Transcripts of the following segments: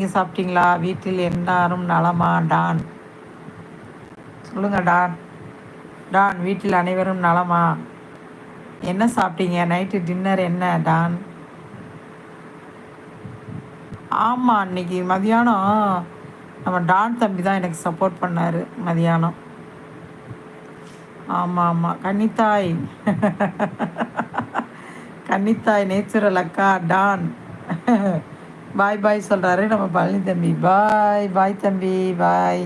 நீங்கள் சாப்பிட்டீங்களா? வீட்டில் எல்லாரும் நலமா? டான். சொல்லுங்க டான். டான் வீட்டில் அனைவரும் நலமா? என்ன சாப்பிட்டீங்க? நைட்டு டின்னர் என்ன டான்? ஆமாம் அன்னைக்கு மதியானம் நம்ம டான் தம்பி தான் எனக்கு சப்போர்ட் பண்ணார் மதியானம். ஆமாம் ஆமாம் கன்னித்தாய். கன்னித்தாய் நேச்சுரல் அக்கா டான். பாய் பாய் சொல்கிறாரு நம்ம பழனி தம்பி. பாய் பாய் தம்பி பாய்.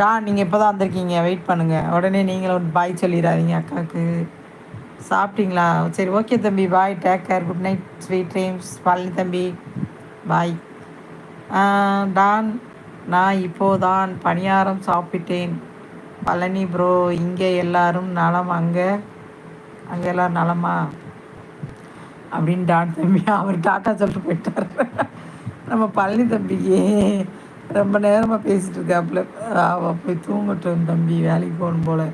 டா நீங்கள் இப்போ தான் வந்திருக்கீங்க. வெயிட் பண்ணுங்கள் உடனே நீங்களும் பாய் சொல்லிடாதீங்க அக்காவுக்கு. சாப்பிட்டீங்களா? சரி ஓகே தம்பி. Bye take care good night sweet dreams Palani தம்பி பாய் டான் நான் இப்போதான் பணியாரம் சாப்பிட்டேன். பழனி ப்ரோ இங்கே எல்லாரும் நலம். அங்கே அங்கே எல்லோரும் நலமா? அப்படின்னு டான் தம்பி அவர் டாட்டா சொல்லிட்டு போயிட்டார். நம்ம பழனி தம்பிக்கு ரொம்ப நேரமாக பேசிகிட்டு இருக்காப்புல. அவள் போய் தூங்கட்டும் தம்பி வேலைக்கு போகணும் போல்.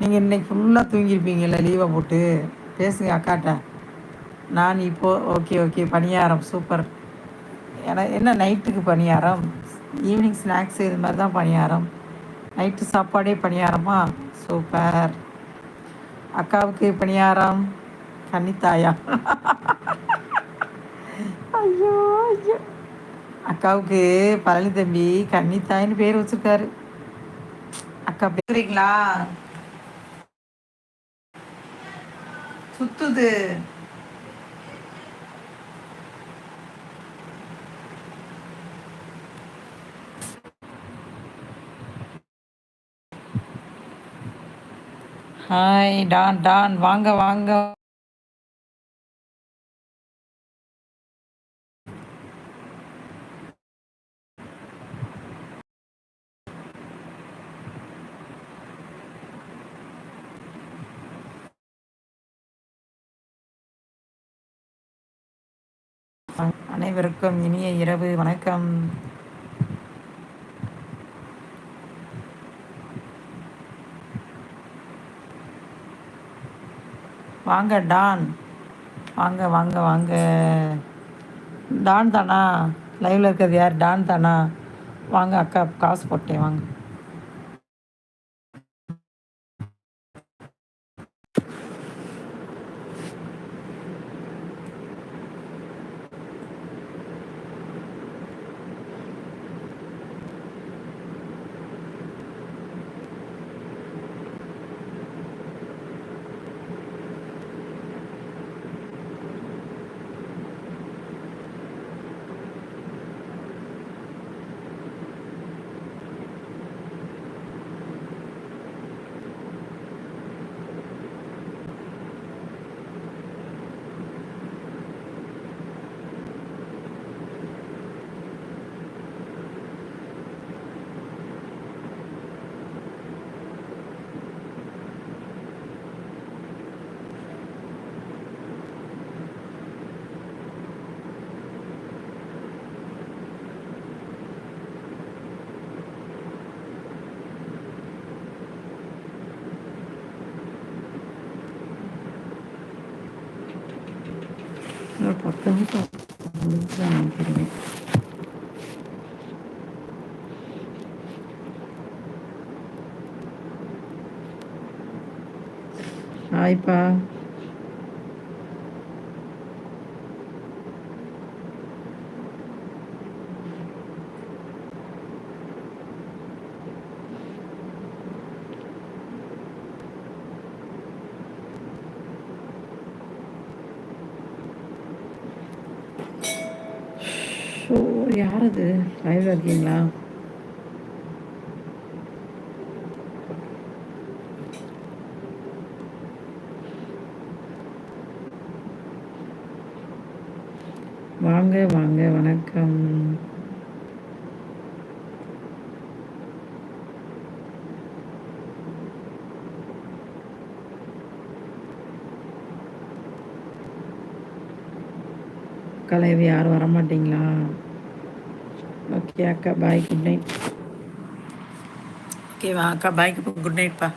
நீங்கள் இன்றைக்கி ஃபுல்லாக தூங்கியிருப்பீங்கல்ல லீவை போட்டு. பேசுங்க அக்காட்ட. நான் இப்போது ஓகே ஓகே பணியாரம் சூப்பர் ஏன்னா என்ன நைட்டுக்கு பணியாரம்? ஈவினிங் ஸ்நாக்ஸ் இது மாதிரி தான் பணியாரம். நைட்டு சாப்பாடே பணியாரமா? சூப்பர் அக்காவுக்கு பணியாரம்? கன்னித்தாயா ஐயோ ஐயோ அக்காவுக்கு பழனி தம்பி கன்னித்தாயின்னு பேர் வச்சிருக்காரு அக்கா பேசுறீங்களா சுத்துது ஹாய் டான் டான் வாங்க வாங்க அனைவருக்கும் இனிய இரவு. வணக்கம். வாங்க டான். வாங்க வாங்க வாங்க. டான் தானா? லைவில் இருக்கிறது யார்? டான் தானா? வாங்க அக்கா காசு போட்டேன் வாங்க. 어떤 회사 사람들이 아이봐 யார் அது லைவில் இருக்கீங்களா? வாங்க வாங்க வணக்கம். கலைவி யாரும் வரமாட்டீங்களா? ஓகே அக்கா பாய் குட் நைட் ஓகேவா அக்கா பாய்க்கு குட் நைட்ப்பா